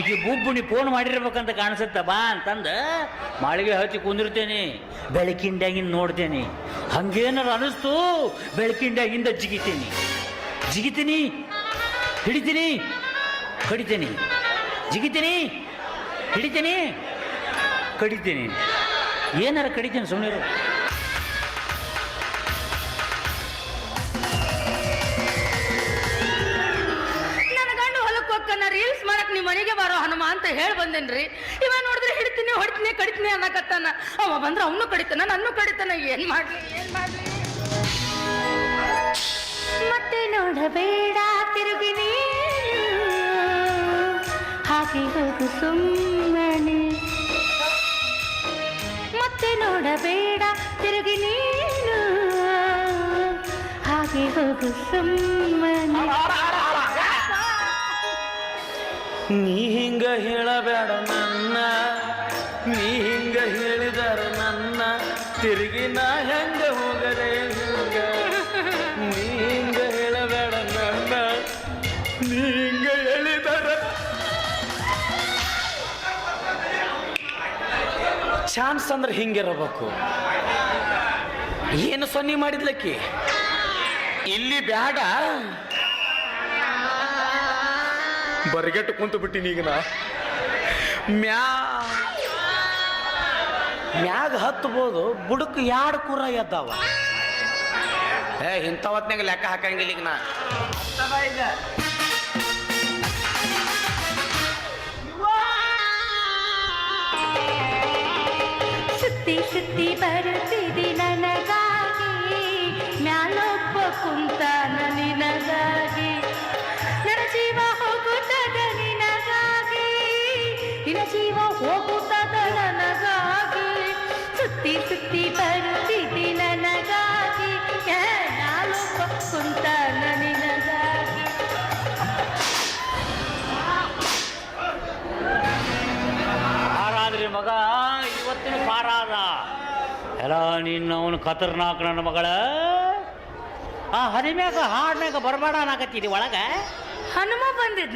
ಈಗ ಗುಬ್ಬುಣಿ ಫೋನ್ ಮಾಡಿರ್ಬೇಕಂತ ಕಾಣಿಸುತ್ತ? ಬಾ ಅಂತಂದು, ಮಾಳಿಗೆ ಹಚ್ಚಿ ಕುಂದಿರ್ತೇನೆ, ಬೆಳಕಿಂಡ್ಯಾಗಿಂದ ನೋಡ್ತೇನೆ. ಹಂಗೇನಾರು ಅನಿಸ್ತು, ಬೆಳಕಿಂಡ್ಯಾಗಿಂದ ಜಿಗಿತೀನಿ. ಜಿಗಿತೀನಿ, ಹಿಡಿತೀನಿ, ಕಡಿತೀನಿ. ಜಿಗಿತೀನಿ, ಹಿಡಿತೀನಿ, ಕಡಿತೀನಿ. ಏನಾರ ಕಡಿತೀನಿ ಸುಮ್ಮನೆ ಅಂತ ಹೇಳಿ ಬಂದೇನ್ರಿ? ಇವ ನೋಡಿದ್ರೆ ಹಿಡಿತೀನಿ ಹೊಡಿತೀನಿ ಕಡಿತೀನಿ ಅನ್ನಕತ್ತಾನ. ಅವ ಬಂದ್ರೆ ಅವನು ಕಡಿತಾನ ನನ್ನ ಕಡಿತಾನ. ಏನ್ ಮಾಡ್ಲಿ ಏನ್ ಮಾಡ್ಲಿ? ಮತ್ತೆ ನೋಡಬೇಡ ತಿರುಗಿ ಹಾಕಿ ಹಾಗೆ ಹೋಗು ಸುಮ್ಮನೆ. ಮತ್ತೆ ನೋಡಬೇಡ ತಿರುಗಿ ನೀನು ಹಾಗೆ ಹೋಗು ಸುಮ್ಮನೆ. ನೀ ಹಿಂಗ ಹೇಳಬೇಡ ನನ್ನ, ನೀ ಹಿಂಗ ಹೇಳಿದರ ನನ್ನ. ತಿರುಗಿ ನಾ ಹೆಂಗ ಹೋಗದೆ ಹಿಂಗ? ನೀ ಹಿಂಗ ಹೇಳಬೇಡ ನನ್ನ, ನೀ ಹಿಂಗ ಹೇಳಿದರ. ಚಾನ್ಸ್ ಅಂದ್ರೆ ಹಿಂಗಿರಬೇಕು. ಏನು ಸೊನ್ನೆ ಮಾಡಿದ್ಲಕ್ಕಿ? ಇಲ್ಲಿ ಬ್ಯಾಡ. ಬರಿಗೆಟ್ಟು ಕುಂತು ಬಿಟ್ಟಿನಿ ಈಗ ನಾ. ಮ್ಯಾ ಮ್ಯಾಗ ಹತ್ಬೋದು ಬುಡಕ್ ಯಾಡ್ ಕುರ ಎದ್ದಾವ? ಏ ಇಂಥ ಹೊತ್ನಾಗ ಲೆಕ್ಕ ಹಾಕಂಗಿಲ್ಲ ಈಗ ನಾ. ಸುತ್ತಿ ಸುತ್ತಿ ಬರುತ್ತಿದೆ ನನಗಾಗಿ ಮ್ಯಾಲೊಬ್ಬ ಕುಂತಾನ ನಿನ್ನ ಜೀವ ಹೋಗುತ್ತದ ನನಗಾಗಿ ಸುತ್ತಿ ಸುತ್ತಿ ಬರುತ್ತಿದ್ದಿ ನನಗಾಗಿ ನಾನು ಕುಂತ ನನಗಾಗಿ. ಪಾರಾದ್ರಿ ಮಗ ಇವತ್ತಿನ ಪಾರಾದ. ಎಲ್ಲ ನಿನ್ನ ಅವನು ಖತರ್ನಾಕ್ ನನ್ನ ಮಗಳ. ಆ ಹರಿಮ್ಯಾಗ ಹಾಡ್ನಾಗ ಬರಬೇಡ ಅನ್ನಕತ್ತೀರಿ ಒಳಗ. ಹನುಮ ಬಂದಿದ್